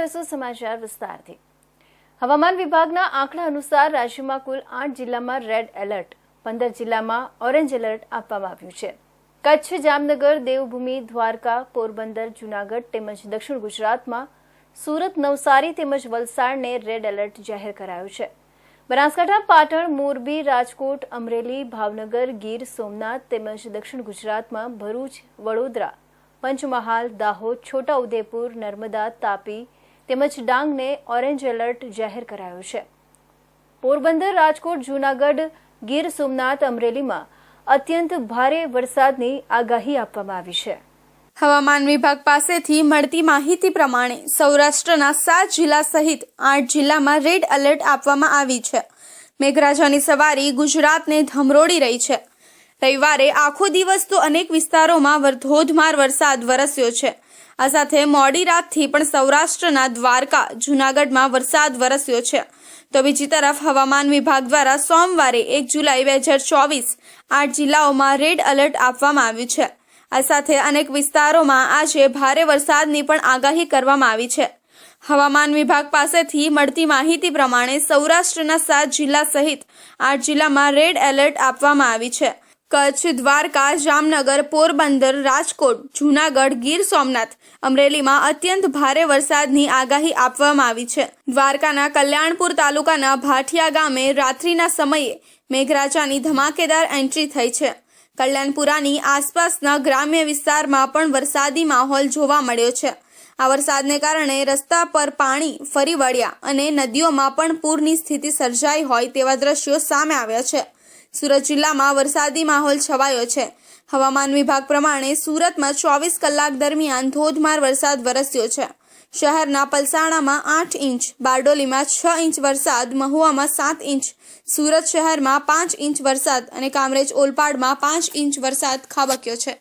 જોઈશું સમાચાર વિસ્તારથી. હવામાન વિભાગના આંકડા અનુસાર રાજ્યમાં કુલ આઠ જિલ્લામાં રેડ એલર્ટ પંદર જિલ્લામાં ઓરેન્જ એલર્ટ આપવામાં આવ્યું છે. કચ્છ, જામનગર, દેવભૂમિ, દ્વારકા, પોરબંદર, જૂનાગઢ તેમજ દક્ષિણ ગુજરાતમાં સુરત, નવસારી તેમજ વલસાડને રેડ એલર્ટ જાહેર કરાયું છે. બનાસકાંઠા, પાટણ, મોરબી, રાજકોટ, અમરેલી, ભાવનગર, ગીર, સોમનાથ તેમજ દક્ષિણ ગુજરાતમાં ભરૂચ, વડોદરા, પંચમહાલ, દાહોદ, છોટાઉદેપુર, નર્મદા, તાપી તેમજ ડાંગને ઓરેન્જ એલર્ટ જાહેર કરાયું છે. પોરબંદર, રાજકોટ, જૂનાગઢ, ગીર સોમનાથ, અમરેલીમાં અત્યંત ભારે વરસાદની આગાહી આપવામાં આવી છે. હવામાન વિભાગ પાસેથી મળતી માહિતી પ્રમાણે સૌરાષ્ટ્રના સાત જિલ્લા સહિત આઠ જિલ્લામાં રેડ એલર્ટ આપવામાં આવી છે. મેઘરાજાની સવારી ગુજરાતને ધમરોડી રહી છે. રવિવારે આખો દિવસ તો અનેક વિસ્તારોમાં ધોધમાર વરસાદ વરસ્યો છે. આ સાથે મોડી રાતથી પણ સૌરાષ્ટ્રના દ્વારકા, જૂનાગઢમાં વરસાદ વરસ્યો છે. તો બીજી તરફ હવામાન વિભાગ દ્વારા સોમવારે એક જુલાઈ બે હજાર ચોવીસ આઠ જિલ્લાઓમાં રેડ એલર્ટ આપવામાં આવ્યું છે. આ સાથે અનેક વિસ્તારોમાં આજે ભારે વરસાદની પણ આગાહી કરવામાં આવી છે. હવામાન વિભાગ પાસેથી મળતી માહિતી પ્રમાણે સૌરાષ્ટ્રના સાત જિલ્લા સહિત આઠ જિલ્લામાં રેડ એલર્ટ આપવામાં આવી છે. કચ્છ, દ્વારકા, જામનગર, પોરબંદર, રાજકોટ, જૂનાગઢ, ગીર સોમનાથ અમરેલીમાં અત્યંત ભારે વરસાદની આગાહી આપવામાં આવી છે. દ્વારકાના કલ્યાણપુર તાલુકાના ભાઠિયા ગામે રાત્રિના સમયે મેઘરાજાની ધમાકેદાર એન્ટ્રી થઈ છે. કલ્યાણપુરાની આસપાસના ગ્રામ્ય વિસ્તારમાં પણ વરસાદી માહોલ જોવા મળ્યો છે. આ વરસાદને કારણે રસ્તા પર પાણી ફરી વળ્યા અને નદીઓમાં પણ પૂરની સ્થિતિ સર્જાઈ હોય તેવા દ્રશ્યો સામે આવ્યા છે. સુરત જિલ્લામાં વરસાદી માહોલ છવાયો છે. હવામાન વિભાગ પ્રમાણે સુરતમાં ચોવીસ કલાક દરમિયાન ધોધમાર વરસાદ વરસ્યો છે. શહેરના પલસાણામાં આઠ ઇંચ, બારડોલીમાં છ ઇંચ વરસાદ, મહુવામાં સાત ઇંચ, સુરત શહેરમાં પાંચ ઇંચ વરસાદ અને કામરેજ ઓલપાડમાં પાંચ ઇંચ વરસાદ ખાબક્યો છે.